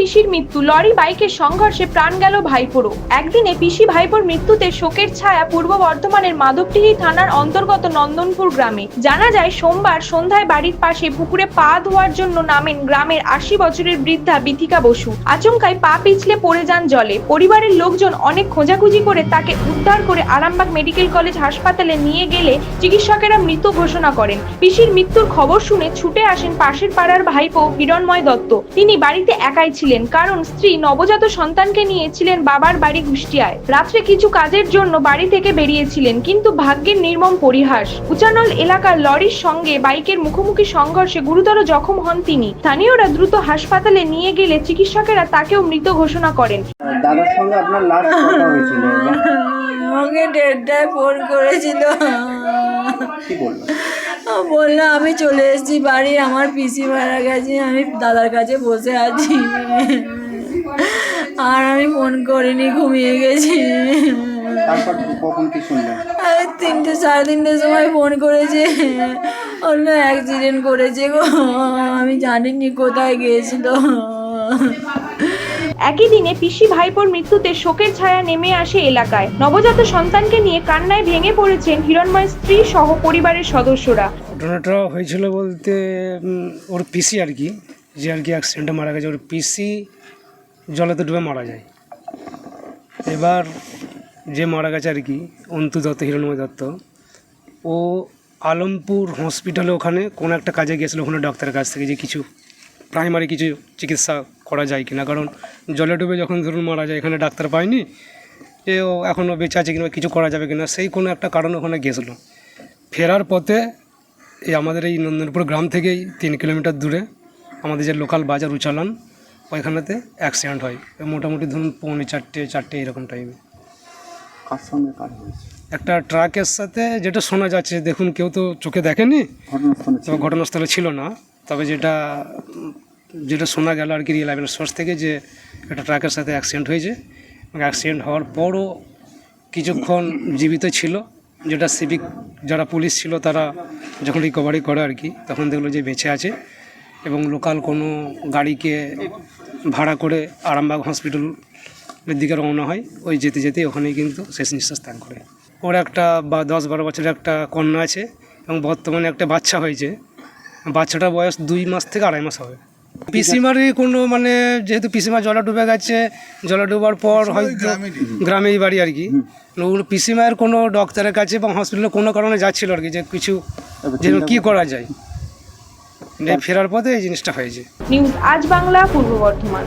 পিসির মৃত্যু, লরি বাইকের সংঘর্ষে প্রাণ গেল ভাইপোরও। একদিনে পিসি ভাইপোর মৃত্যুতে শোকের ছায়া পূর্ব বর্ধমানের মাধবডিহি থানার অন্তর্গত নন্দনপুর গ্রামে। জানা যায়, সোমবার সন্ধ্যায় বাড়ির পাশে পুকুরে পা ধোয়ার জন্য নামেন গ্রামের আশি বছরের বৃদ্ধা বিথিকা বসু। আচমকায় পা পিছলে পড়ে যান জলে। পরিবারের লোকজন অনেক খোঁজাখুঁজি করে তাকে উদ্ধার করে আরামবাগ মেডিকেল কলেজ হাসপাতালে নিয়ে গেলে চিকিৎসকেরা মৃত ঘোষণা করেন। পিসির মৃত্যুর খবর শুনে ছুটে আসেন পাশের পাড়ার ভাইপো হিরণময় দত্ত। তিনি বাড়িতে একাই ছিলেন। কারণ স্ত্রী নবজাত সন্তানকে নিয়ে ছিলেন বাবার বাড়ি কুষ্টিয়ায় রাত্রে কিছু কাজের জন্য বাড়ি থেকে বেরিয়েছিলেন কিন্তু ভাগ্যের নির্মম পরিহাস। উচানল এলাকার লরির সঙ্গে বাইকের মুখোমুখি সংঘর্ষে গুরুতর জখম হন তিনি। স্থানীয়রা দ্রুত হাসপাতালে নিয়ে গেলে চিকিৎসকেরা তাকেও মৃত ঘোষণা করেন। দাদার সঙ্গে আপনার লাস্ট কথা হয়েছিল আমাকে দেড়টায় ফোন করেছিল। কি বলল? বলল আমি চলে এসেছি বাড়ি আমার পিসি মারা গেছে আমি দাদার কাছে বসে আছি। আর আমি ফোন করিনি ঘুমিয়ে গেছি। তারপর কখন কি শুনলেন তিনটে সাড়ে তিনটের সময় ফোন করেছে। অন্য অ্যাক্সিডেন্ট করেছে গো আমি জানিনি কোথায় গিয়েছিল। একই দিনে পিসি ভাইপোর মৃত্যুতে শোকের ছায়া নেমে আসে এলাকায়। নবজাত সন্তানকে নিয়ে কান্নায় ভেঙে পড়েছেন হিরণময় স্ত্রী সহ পরিবারের সদস্যরা। ঘটনাটা হয়েছিল বলতে ওর পিসি আর কি, যে আর কি অ্যাক্সিডেন্টে মারা গেছে, ওর পিসি জলেতে ডুবে মারা যায়। এবার যে মারা গেছে আর কি, অন্তু দত্ত, হিরণময় দত্ত, ও আলমপুর হসপিটালে ওখানে কোনো একটা কাজে গিয়েছিল, ওখানে ডাক্তারের কাছ থেকে যে কিছু প্রাইমারি কিছু চিকিৎসা করা যায় কিনা। কারণ জলে ডুবে যখন ধরুন মারা যায় এখানে ডাক্তার পায়নি যে ও এখনও বেঁচে আছে কিনা কিছু করা যাবে কিনা সেই কোনো একটা কারণ ওখানে গিয়েছিল ফেরার পথে এই আমাদের এই নন্দনপুর গ্রাম থেকেই তিন কিলোমিটার দূরে আমাদের যে লোকাল বাজার উচালান ওইখানেতে অ্যাক্সিডেন্ট হয়। মোটামুটি ধরুন পৌনে চারটে চারটে এরকম টাইমে কার সঙ্গে কার হয়েছে? একটা ট্রাকের সাথে যেটা শোনা যাচ্ছে দেখুন কেউ তো চোখে দেখেনি তো ঘটনাস্থলে ছিল না। তবে যেটা যেটা শোনা গেল আর কি রিলায়েবল সোর্স থেকে যে একটা ট্রাকের সাথে অ্যাক্সিডেন্ট হয়েছে। অ্যাক্সিডেন্ট হওয়ার পরও কিছুক্ষণ জীবিত ছিল। যেটা সিভিক যারা পুলিশ ছিল তারা যখন রিকভারি করে আর কি, তখন দেখল যে বেঁচে আছে। এবং লোকাল কোনো গাড়িকে ভাড়া করে আরামবাগ হসপিটালের দিকে রওনা হয়। ওই যেতে যেতে ওখানেই কিন্তু শেষ নিঃশ্বাস ত্যাগ করে। ওর একটা বা দশ বারো বছরের একটা কন্যা আছে। এবং বর্তমানে একটা বাচ্চা হয়েছে। বাচ্চাটার বয়স দুই মাস থেকে আড়াই মাস হবে। পিসিমারই কোনো মানে যেহেতু পিসিমা জলে ডুবে গেছে জলে ডুবার পর হয়তো গ্রামেই বাড়ি আর কি। ওগুলো পিসিমায়ের কোনো ডক্টরের কাছে বা হসপিটালে কোনো কারণে যাচ্ছিল আর কি যে কিছু যেন কী করা যায়। ফেরার পথে এই জিনিসটা হয়েছে। নিউজ আজ বাংলা পূর্ব বর্ধমান।